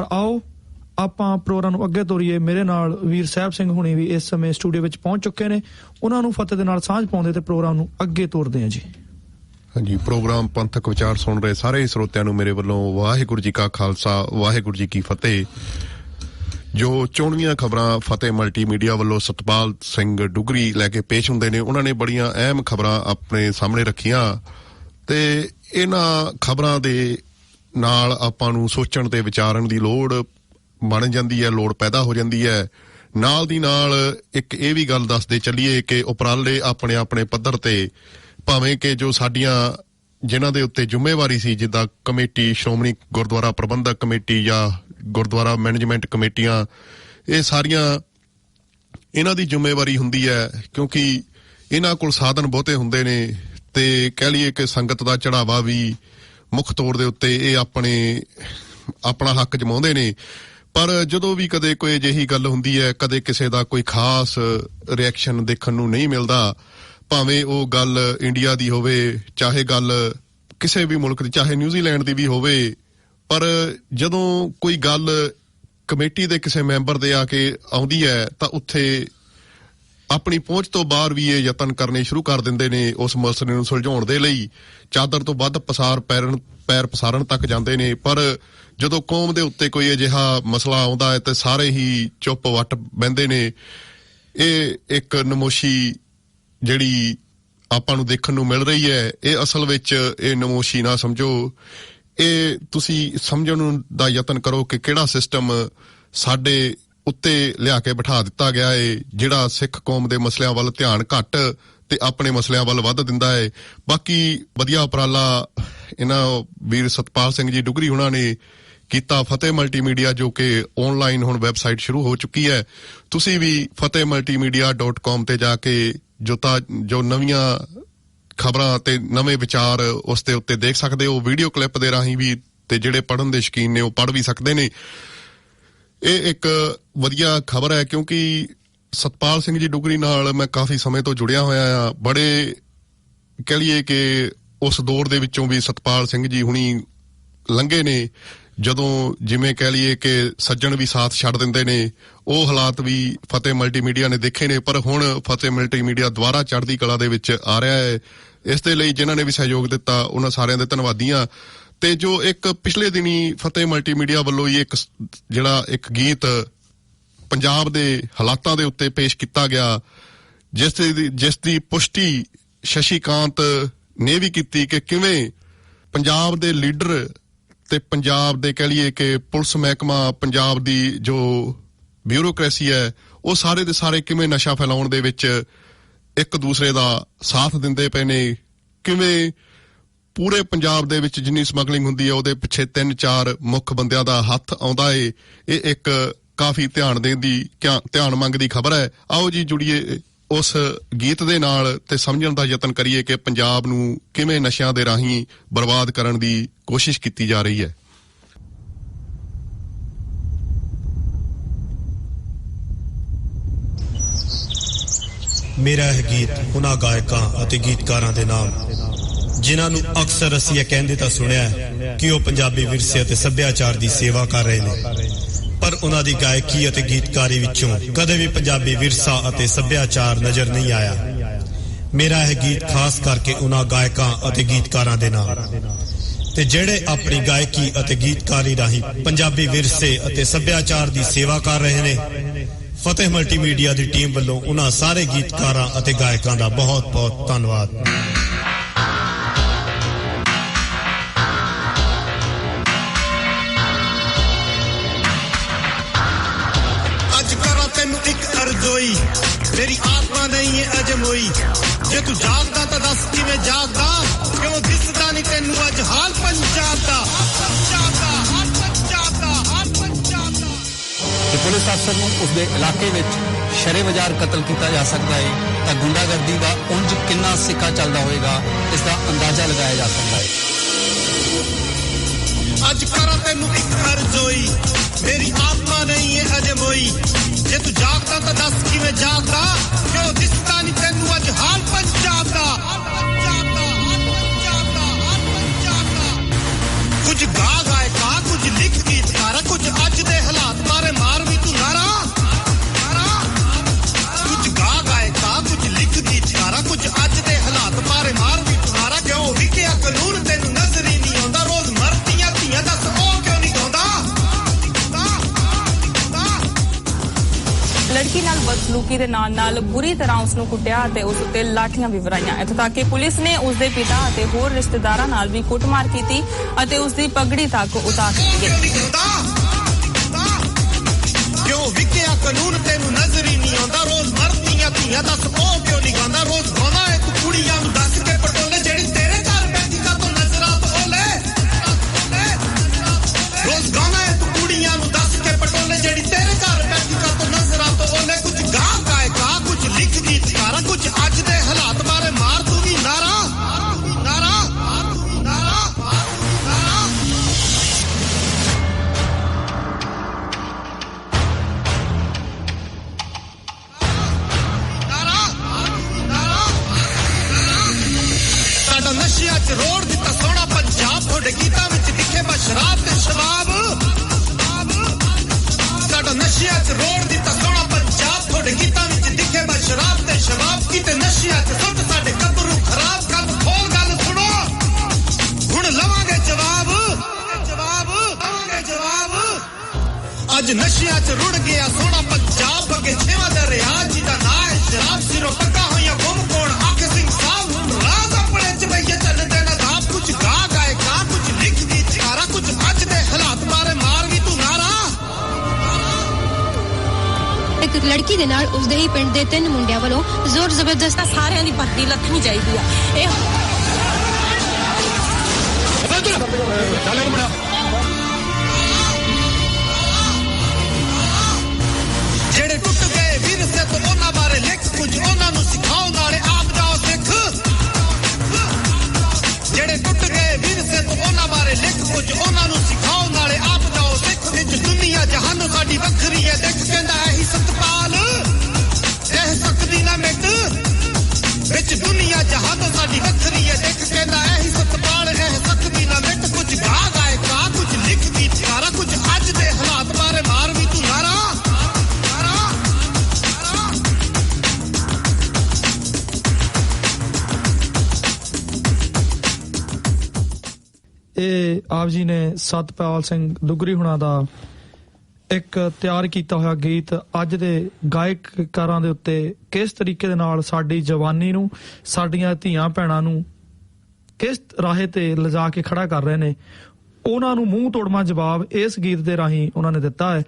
ਪਰ ਆਓ ਆਪਾਂ ਪ੍ਰੋਗਰਾਮ ਨੂੰ ਅੱਗੇ ਤੋਰੀਏ। ਮੇਰੇ ਨਾਲ ਵੀਰ ਸਾਹਿਬ ਸਿੰਘ ਹੁਣੀ ਵੀ ਇਸ ਸਮੇਂ ਸਟੂਡੀਓ ਵਿੱਚ ਪਹੁੰਚ ਚੁੱਕੇ ਨੇ। ਉਹਨਾਂ ਨੂੰ ਫਤਿਹ ਦੇ ਨਾਲ ਸਾਂਝ ਪਾਉਂਦੇ ਤੇ ਪ੍ਰੋਗਰਾਮ ਨੂੰ ਅੱਗੇ ਤੋਰਦੇ ਹਾਂ ਜੀ। ਹਾਂਜੀ, ਪ੍ਰੋਗਰਾਮ ਪੰਥਕ ਵਿਚਾਰ ਸੁਣ ਰਹੇ ਸਾਰੇ ਸਰੋਤਿਆਂ ਨੂੰ ਮੇਰੇ ਵੱਲੋਂ ਵਾਹਿਗੁਰੂ ਜੀ ਕਾ ਖਾਲਸਾ, ਵਾਹਿਗੁਰੂ ਜੀ ਕੀ ਫਤਿਹ। ਜੋ ਚੋਣਵੀਆਂ ਖਬਰਾਂ ਫਤਿਹ ਮਲਟੀਮੀਡੀਆ ਵੱਲੋਂ ਸਤਪਾਲ ਸਿੰਘ ਡੁਗਰੀ ਲੈ ਕੇ ਪੇਸ਼ ਹੁੰਦੇ ਨੇ, ਉਹਨਾਂ ਨੇ ਬੜੀਆਂ ਅਹਿਮ ਖਬਰਾਂ ਆਪਣੇ ਸਾਹਮਣੇ ਰੱਖੀਆਂ। ਤੇ ਇਹਨਾਂ ਖਬਰਾਂ ਦੇ ਨਾਲ ਆਪਾਂ ਨੂੰ ਸੋਚਣ ਤੇ ਵਿਚਾਰਨ ਦੀ ਲੋੜ ਬਣ ਜਾਂਦੀ ਹੈ, ਲੋੜ ਪੈਦਾ ਹੋ ਜਾਂਦੀ ਹੈ। ਨਾਲ ਦੀ ਨਾਲ ਇੱਕ ਇਹ ਵੀ ਗੱਲ ਦੱਸਦੇ ਚੱਲੀਏ ਕਿ ਉਪਰਾਲੇ ਆਪਣੇ ਆਪਣੇ ਪੱਧਰ ਤੇ, ਭਾਵੇਂ ਕਿ ਜੋ ਸਾਡੀਆਂ ਜਿਨ੍ਹਾਂ ਦੇ ਉੱਤੇ ਜ਼ਿੰਮੇਵਾਰੀ ਸੀ, ਜਿੱਦਾਂ ਕਮੇਟੀ, ਸ਼੍ਰੋਮਣੀ ਗੁਰਦੁਆਰਾ ਪ੍ਰਬੰਧਕ ਕਮੇਟੀ ਜਾਂ ਗੁਰਦੁਆਰਾ ਮੈਨੇਜਮੈਂਟ ਕਮੇਟੀਆਂ, ਇਹ ਸਾਰੀਆਂ ਇਹਨਾਂ ਦੀ ਜ਼ਿੰਮੇਵਾਰੀ ਹੁੰਦੀ ਹੈ, ਕਿਉਂਕਿ ਇਹਨਾਂ ਕੋਲ ਸਾਧਨ ਬਹੁਤੇ ਹੁੰਦੇ ਨੇ ਤੇ ਕਹਿ ਲਈਏ ਕਿ ਸੰਗਤ ਦਾ ਚੜਾਵਾ ਵੀ ਮੁੱਖ ਤੌਰ ਦੇ ਉੱਤੇ ਇਹ ਆਪਣੇ, ਆਪਣਾ ਹੱਕ ਜਮਾਉਂਦੇ ਨੇ। ਪਰ ਜਦੋਂ ਵੀ ਕਦੇ ਕੋਈ ਅਜਿਹੀ ਗੱਲ ਹੁੰਦੀ ਹੈ, ਕਦੇ ਕਿਸੇ ਦਾ ਕੋਈ ਖਾਸ ਰਿਐਕਸ਼ਨ ਦੇਖਣ ਨੂੰ ਨਹੀਂ ਮਿਲਦਾ, ਭਾਵੇਂ ਉਹ ਗੱਲ ਇੰਡੀਆ ਦੀ ਹੋਵੇ, ਚਾਹੇ ਗੱਲ ਕਿਸੇ ਵੀ ਮੁਲਕ ਦੀ, ਚਾਹੇ ਨਿਊਜ਼ੀਲੈਂਡ ਦੀ ਵੀ ਹੋਵੇ, ਪਰ ਜਦੋਂ ਕੋਈ ਗੱਲ ਕਮੇਟੀ ਦੇ ਕਿਸੇ ਮੈਂਬਰ ਦੇ ਆ ਕੇ ਆਉਂਦੀ ਹੈ, ਤਾਂ ਉੱਥੇ ਆਪਣੀ ਪਹੁੰਚ ਤੋਂ ਬਾਹਰ ਵੀ ਇਹ ਯਤਨ ਕਰਨੇ ਸ਼ੁਰੂ ਕਰ ਦਿੰਦੇ ਨੇ ਉਸ ਮਸਲੇ ਨੂੰ ਸੁਲਝਾਉਣ ਦੇ ਲਈ। ਚਾਦਰ ਤੋਂ ਵੱਧ ਪਸਾਰ ਪੈਰਨ, ਪੈਰ ਪਸਾਰਨ ਤੱਕ ਜਾਂਦੇ ਨੇ, ਪਰ ਜਦੋਂ ਕੌਮ ਦੇ ਉੱਤੇ ਕੋਈ ਅਜਿਹਾ ਮਸਲਾ ਆਉਂਦਾ ਹੈ ਤੇ ਸਾਰੇ ਹੀ ਚੁੱਪ ਵੱਟ ਬਹਿੰਦੇ ਨੇ। ਇਹ ਇੱਕ ਨਮੋਸ਼ੀ ਜਿਹੜੀ ਆਪਾਂ ਨੂੰ ਦੇਖਣ ਨੂੰ ਮਿਲ ਰਹੀ ਹੈ, ਇਹ ਅਸਲ ਵਿੱਚ ਇਹ ਨਮੋਸ਼ੀ ਨਾ ਸਮਝੋ। ਇਹ ਤੁਸੀਂ ਸਮਝਣ ਦਾ ਯਤਨ ਕਰੋ ਕਿ ਕਿਹੜਾ ਸਿਸਟਮ ਸਾਡੇ ਉੱਤੇ ਲਿਆ ਕੇ ਬਿਠਾ ਦਿੱਤਾ ਗਿਆ ਹੈ ਜਿਹੜਾ ਸਿੱਖ ਕੌਮ ਦੇ ਮਸਲਿਆਂ ਵੱਲ ਧਿਆਨ ਘੱਟ ਤੇ ਆਪਣੇ ਮਸਲਿਆਂ ਵੱਲ ਵੱਧ ਦਿੰਦਾ ਹੈ ਬਾਕੀ ਵਧੀਆ ਉਪਰਾਲਾ ਇਹਨਾਂ ਵੀਰ ਸਤਪਾਲ ਸਿੰਘ ਜੀ ਡੁਗਰੀ ਹੁਣਾਂ ਨੇ ਕੀਤਾ ਫਤਿਹ ਮਲਟੀਮੀਡੀਆ, ਜੋ ਕਿ ਆਨਲਾਈਨ ਹੁਣ ਵੈਬਸਾਈਟ ਸ਼ੁਰੂ ਹੋ ਚੁੱਕੀ ਹੈ। ਤੁਸੀਂ ਵੀ fatehmultimedia.com ਤੇ ਜਾ ਕੇ ਜੋ ਤਾਂ ਜੋ ਨਵੀਆਂ ਖਬਰਾਂ ਤੇ ਨਵੇਂ ਵਿਚਾਰ ਉਸ ਦੇ ਉੱਤੇ ਦੇਖ ਸਕਦੇ ਹੋ। ਵੀਡੀਓ ਕਲਿੱਪ ਦੇ ਰਾਹੀਂ ਵੀ ਤੇ ਜਿਹੜੇ ਪੜ੍ਹਨ ਦੇ ਸ਼ਕੀਨ ਨੇ ਉਹ ਪੜ੍ਹ ਵੀ ਸਕਦੇ ਨੇ। ਇਹ ਇੱਕ ਵਧੀਆ ਖਬਰ ਹੈ ਕਿਉਂਕਿ ਸਤਪਾਲ ਸਿੰਘ ਜੀ ਡੁਗਰੀ ਨਾਲ ਮੈਂ ਕਾਫੀ ਸਮੇਂ ਤੋਂ ਜੁੜਿਆ ਹੋਇਆ ਆ ਬੜੇ ਕਹ ਲਈਏ ਕਿ ਉਸ ਦੌਰ ਦੇ ਵਿੱਚੋਂ ਵੀ ਸਤਪਾਲ ਸਿੰਘ ਜੀ ਹੁਣੀ ਲੰਘੇ ਨੇ। ਜਦੋਂ ਜਿਵੇਂ ਕਹਿ ਲਈਏ ਕਿ ਸੱਜਣ ਵੀ ਸਾਥ ਛੱਡ ਦਿੰਦੇ ਨੇ, ਉਹ ਹਾਲਾਤ ਵੀ ਫਤਿਹ ਮਲਟੀਮੀਡੀਆ ਨੇ ਦੇਖੇ ਨੇ, ਪਰ ਹੁਣ ਫਤਿਹ ਮਲਟੀਮੀਡੀਆ ਦੁਆਰਾ ਚੜ੍ਹਦੀ ਕਲਾ ਦੇ ਵਿੱਚ ਆ ਰਿਹਾ ਹੈ। ਇਸ ਦੇ ਲਈ ਜਿਨ੍ਹਾਂ ਨੇ ਵੀ ਸਹਿਯੋਗ ਦਿੱਤਾ, ਉਹਨਾਂ ਸਾਰਿਆਂ ਦੇ ਧੰਨਵਾਦੀਆਂ ਤੇ ਜੋ ਇੱਕ ਪਿਛਲੇ ਦਿਨੀ ਫਤਿਹ ਮਲਟੀਮੀਡੀਆ ਵੱਲੋਂ ਹੀ ਇੱਕ ਜਿਹੜਾ ਇੱਕ ਗੀਤ ਪੰਜਾਬ ਦੇ ਹਾਲਾਤਾਂ ਦੇ ਉੱਤੇ ਪੇਸ਼ ਕੀਤਾ ਗਿਆ, ਜਿਸ ਦੀ ਜਿਸ ਦੀ ਪੁਸ਼ਟੀ ਸ਼ਸ਼ੀਕਾਂਤ ਨੇ ਵੀ ਕੀਤੀ ਕਿ ਕਿਵੇਂ ਪੰਜਾਬ ਦੇ ਲੀਡਰ ਤੇ ਪੰਜਾਬ ਦੇ ਕਹਿ ਲਈਏ ਕਿ ਪੁਲਿਸ ਮਹਿਕਮਾ ਪੰਜਾਬ ਦੀ ਜੋ ਬਿਊਰੋਕ੍ਰੇਸੀ ਹੈ, ਉਹ ਸਾਰੇ ਦੇ ਸਾਰੇ ਕਿਵੇਂ ਨਸ਼ਾ ਫੈਲਾਉਣ ਦੇ ਵਿੱਚ ਇੱਕ ਦੂਸਰੇ ਦਾ ਸਾਥ ਦਿੰਦੇ ਪਏ ਨੇ, ਕਿਵੇਂ ਪੂਰੇ ਪੰਜਾਬ ਦੇ ਵਿੱਚ ਜਿੰਨੀ ਸਮਗਲਿੰਗ ਹੁੰਦੀ ਹੈ, ਉਹਦੇ ਪਿੱਛੇ ਤਿੰਨ ਚਾਰ ਮੁੱਖ ਬੰਦਿਆਂ ਦਾ ਹੱਥ ਆਉਂਦਾ ਏ। ਇਹ ਇੱਕ ਕਾਫੀ ਧਿਆਨ ਦੇਣ ਦੀ ਧਿਆਨ ਮੰਗਦੀ ਖਬਰ ਹੈ। ਆਓ ਜੀ ਜੁੜੀਏ ਉਸ ਗੀਤ ਦੇ ਨਾਲ ਤੇ ਸਮਝਣ ਦਾ ਯਤਨ ਕਰੀਏ ਕਿ ਪੰਜਾਬ ਨੂੰ ਕਿਵੇਂ ਨਸ਼ਿਆਂ ਦੇ ਰਾਹੀਂ ਬਰਬਾਦ ਕਰਨ ਦੀ ਕੋਸ਼ਿਸ਼ ਕੀਤੀ ਜਾ ਰਹੀ ਹੈ। ਮੇਰਾ ਇਹ ਗੀਤ ਉਹਨਾਂ ਗਾਇਕਾਂ ਅਤੇ ਗੀਤਕਾਰਾਂ ਦੇ ਨਾਮ ਜਿਨ੍ਹਾਂ ਨੂੰ ਅਕਸਰ ਅਸੀਂ ਇਹ ਕਹਿੰਦੇ ਤਾਂ ਸੁਣਿਆ ਹੈ ਕਿ ਉਹ ਪੰਜਾਬੀ ਵਿਰਸੇ ਅਤੇ ਸੱਭਿਆਚਾਰ ਦੀ ਸੇਵਾ ਕਰ ਰਹੇ ਨੇ। ਪਰ ਉਹਨਾਂ ਦੀ ਗਾਇਕੀ ਅਤੇ ਗੀਤਕਾਰੀ ਵਿੱਚੋਂ ਕਦੇ ਵੀ ਪੰਜਾਬੀ ਵਿਰਸਾ ਅਤੇ ਸੱਭਿਆਚਾਰ ਨਜ਼ਰ ਨਹੀਂ ਆਇਆ। ਮੇਰਾ ਇਹ ਗੀਤ ਖਾਸ ਕਰਕੇ ਉਹਨਾਂ ਗਾਇਕਾਂ ਅਤੇ ਗੀਤਕਾਰਾਂ ਦੇ ਨਾਲ। ਤੇ ਜਿਹੜੇ ਆਪਣੀ ਗਾਇਕੀ ਅਤੇ ਗੀਤਕਾਰੀ ਰਾਹੀਂ ਪੰਜਾਬੀ ਵਿਰਸੇ ਅਤੇ ਸੱਭਿਆਚਾਰ ਦੀ ਸੇਵਾ ਕਰ ਰਹੇ ਨੇ, ਫਤਿਹ ਮਲਟੀਮੀਡੀਆ ਦੀ ਟੀਮ ਵੱਲੋਂ ਉਹਨਾਂ ਸਾਰੇ ਗੀਤਕਾਰਾਂ ਅਤੇ ਗਾਇਕਾਂ ਦਾ ਬਹੁਤ-ਬਹੁਤ ਧੰਨਵਾਦ। ਅਰਜ਼ੋਈ ਮੇਰੀ ਆਤਮਾ ਨਹੀਂ ਹੈ ਅਜਮੋਈ ਜੇ ਤੂੰ ਜਾਗਦਾ ਤਾਂ ਦੱਸ ਕਿਵੇਂ ਜਾਗਦਾ? ਕਿਉਂ ਦਿਸਦਾ ਨਹੀਂ ਤੈਨੂੰ ਅੱਜ ਹਾਲ ਪੰਜਾਬ ਦਾ ਪੰਜਾਬ ਦਾ ਹਾਲ ਪੰਜਾਬ ਦਾ ਹਾਲ ਪੰਜਾਬ ਦਾ ਕਿ ਪੁਲਿਸ ਅਫਸਰ ਨੂੰ ਉਸਦੇ ਇਲਾਕੇ ਵਿੱਚ ਸ਼ਰੇ ਬਾਜ਼ਾਰ ਕਤਲ ਕੀਤਾ ਜਾ ਸਕਦਾ ਹੈ। ਤਾਂ ਗੁੰਡਾਗਰਦੀ ਦਾ ਉਂਝ ਕਿੰਨਾ ਸਿੱਕਾ ਚੱਲਦਾ ਹੋਵੇਗਾ ਇਸ ਦਾ ਅੰਦਾਜ਼ਾ ਲਗਾਇਆ ਜਾ ਸਕਦਾ ਹੈ। ਅੱਜ ਕਰਾਂ ਤੈਨੂੰ ਇੱਕ ਅਰਜ਼ੋਈ ਮੇਰੀ ਆਤਮਾ ਨਹੀਂ ਹੈ ਦੱਸ ਬਦਸਲੂਕੀ ਦੇ ਨਾਲ ਨਾਲ ਬੁਰੀ ਤਰ੍ਹਾਂ ਉਸ ਨੂੰ ਕੁੱਟਿਆ ਅਤੇ ਉਸ ਉੱਤੇ ਲਾਠੀਆਂ ਵੀ ਵਰਾਈਆਂ, ਇੱਥੋਂ ਤੱਕ ਕਿ ਪੁਲਿਸ ਨੇ ਉਸ ਦੇ ਪਿਤਾ ਅਤੇ ਹੋਰ ਰਿਸ਼ਤੇਦਾਰਾਂ ਨਾਲ ਵੀ ਕੁੱਟਮਾਰ ਕੀਤੀ ਅਤੇ ਉਸ ਦੀ ਪਗੜੀ ਤੱਕ ਉਤਾਰ ਦਿੱਤੀ। ਕਿਉਂ ਵਿਕਿਆ ਕਾਨੂੰਨ ਤੈਨੂੰ ਨਜ਼ਰ ਹੀ ਨਹੀਂ ਆਉਂਦਾ, ਰੋਜ਼ ਮਰਦੀਆਂ ਧੀਆਂ ਦਾ ਸਕੋ ਨਸ਼ਿਆਂ 'ਚ ਰੋੜ ਦਿੱਤਾ, ਸੋਹਣਾ ਪੰਜਾਬ ਤੁਹਾਡੇ ਗੀਤਾਂ ਵਿੱਚ ਦਿਖੇ ਬਸ ਸ਼ਰਾਬ ਤੇ ਸ਼ਬਾਬ। ਸਾਡਾ ਨਸ਼ਿਆਂ 'ਚ ਰੋੜ ਦਿੱਤਾ, ਸੋਹਣਾ ਪੰਜਾਬ ਤੁਹਾਡੇ ਗੀਤਾਂ ਵਿੱਚ ਦਿਖੇ ਬਸ ਸ਼ਰਾਬ ਤੇ ਸ਼ਬਾਬ। ਕੀਤੇ ਨਸ਼ਿਆਂ 'ਚ ਸੁੱਟ ਸਾਡੇ ਕਬਰੂ ਖਰਾਬ ਕਰ ਖੋਲ ਗੱਲ ਸੁਣੋ। ਹੁਣ ਲਵਾਂਗੇ ਜਵਾਬ ਜਵਾਬ, ਲਵਾਂਗੇ ਜਵਾਬ। ਅੱਜ ਨਸ਼ਿਆਂ 'ਚ ਦੇ ਨਾਲ ਉਸਦੇ ਹੀ ਪਿੰਡ ਦੇ ਤਿੰਨ ਮੁੰਡਿਆਂ ਵੱਲੋਂ ਜ਼ੋਰ ਜ਼ਬਰਦਸਤ ਸਾਰਿਆਂ ਦੀ ਭਰਤੀ ਲੱਥਣੀ ਚਾਹੀਦੀ ਆ। ਇਹ ਜਿਹੜੇ ਆਪ ਜੀ ਨੇ ਸਤਪਾਲ ਸਿੰਘ ਦੁਗਰੀ ਹੁਣਾਂ ਦਾ ਇੱਕ ਤਿਆਰ ਕੀਤਾ ਹੋਇਆ ਗੀਤ ਅੱਜ ਦੇ ਗਾਇਕਕਾਰਾਂ ਦੇ ਉੱਤੇ ਕਿਸ ਤਰੀਕੇ ਦੇ ਨਾਲ ਸਾਡੀ ਜਵਾਨੀ ਨੂੰ, ਸਾਡੀਆਂ ਧੀਆਂ ਭੈਣਾਂ ਨੂੰ ਕਿਸ ਰਾਹੇ ਤੇ ਲਿਜਾ ਕੇ ਖੜਾ ਕਰ ਰਹੇ ਨੇ, ਉਹਨਾਂ ਨੂੰ ਮੂੰਹ ਤੋੜਮਾ ਜਵਾਬ ਇਸ ਗੀਤ ਦੇ ਰਾਹੀਂ ਉਹਨਾਂ ਨੇ ਦਿੱਤਾ ਹੈ।